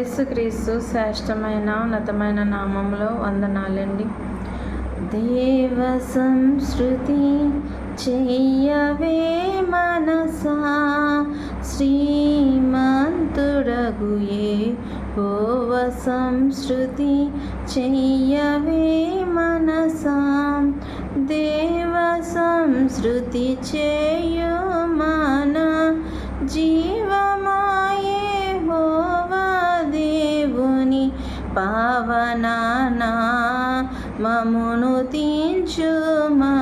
యేసుక్రీస్తు శ్రేష్టమైన ఉన్నతమైన నామంలో వందనాలండి. దేవ సంస్కృతి చెయ్యవే మనసా శ్రీమంతుడగుయే. గోవ సంస్కృతి చెయ్యవే మనసా దేవ సంస్కృతి చే పావనానా మమును తీర్చుమా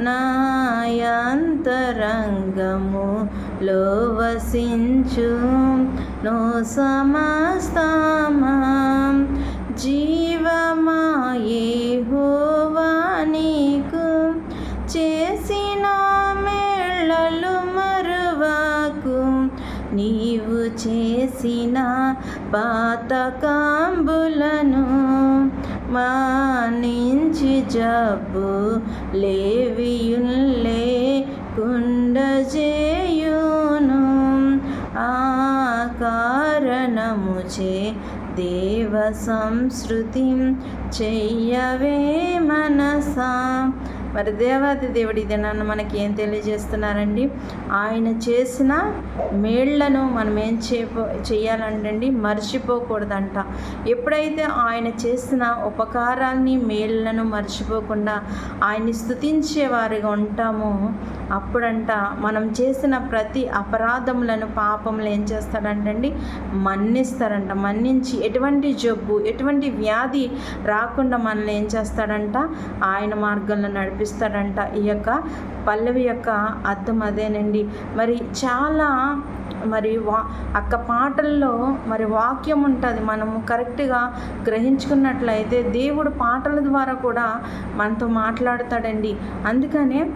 నాయంతరంగములో వసించు నో సమస్తమా? జీ నీవు చేసిన పాతకాంబులను మానించి జబ్బు లేవియుల్లే కుండజేయును. ఆ కారణముచే దేవ సంస్కృతి చెయ్యవే మనసా. మరి దేవాది దేవుడి దినాన్ని మనకి ఏం తెలియజేస్తున్నారండి? ఆయన చేసిన మేళ్ళను మనం ఏం చేయపో చేయాలంటండి? మర్చిపోకూడదంట. ఎప్పుడైతే ఆయన చేసిన ఉపకారాన్ని మేళ్ళను మర్చిపోకుండా ఆయన్ని స్థుతించే వారిగా ఉంటామో అప్పుడంట మనం చేసిన ప్రతి అపరాధములను పాపములు ఏం చేస్తాడంటండి? మన్నిస్తారంట. మన్నించి ఎటువంటి జబ్బు ఎటువంటి వ్యాధి రాకుండా మనల్ని ఏం చేస్తాడంట? ఆయన మార్గంలో నడిపిస్తాడంట. ఈ యొక్క పల్లవి యొక్క అర్థం అదేనండి. మరి చాలా మరి వా అక్క పాటల్లో మరి వాక్యం ఉంటుంది. మనము కరెక్ట్గా గ్రహించుకున్నట్లయితే దేవుడు పాటల ద్వారా కూడా మనతో మాట్లాడతాడండి. అందుకనే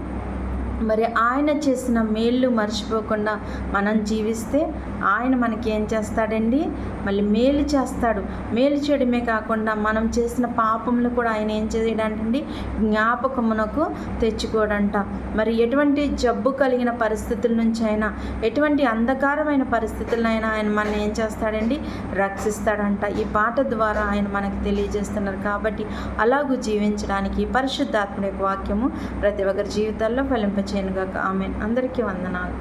మరి ఆయన చేసిన మేళ్ళు మర్చిపోకుండా మనం జీవిస్తే ఆయన మనకి ఏం చేస్తాడండి? మళ్ళీ మేలు చేస్తాడు. మేలు చేయడమే కాకుండా మనం చేసిన పాపములు కూడా ఆయన ఏం చేయడంటండి? జ్ఞాపకమునకు తెచ్చుకోడంట. మరి ఎటువంటి జబ్బు కలిగిన పరిస్థితుల నుంచి అయినా ఎటువంటి అంధకారమైన పరిస్థితులైనా ఆయన మనం ఏం చేస్తాడండి? రక్షిస్తాడంట. ఈ పాట ద్వారా ఆయన మనకు తెలియజేస్తున్నారు కాబట్టి అలాగూ జీవించడానికి పరిశుద్ధాత్మ యొక్క వాక్యము ప్రతి ఒక్కరి జీవితాల్లో చేయనుగాక ఆమె అందరికీ వందనాలు.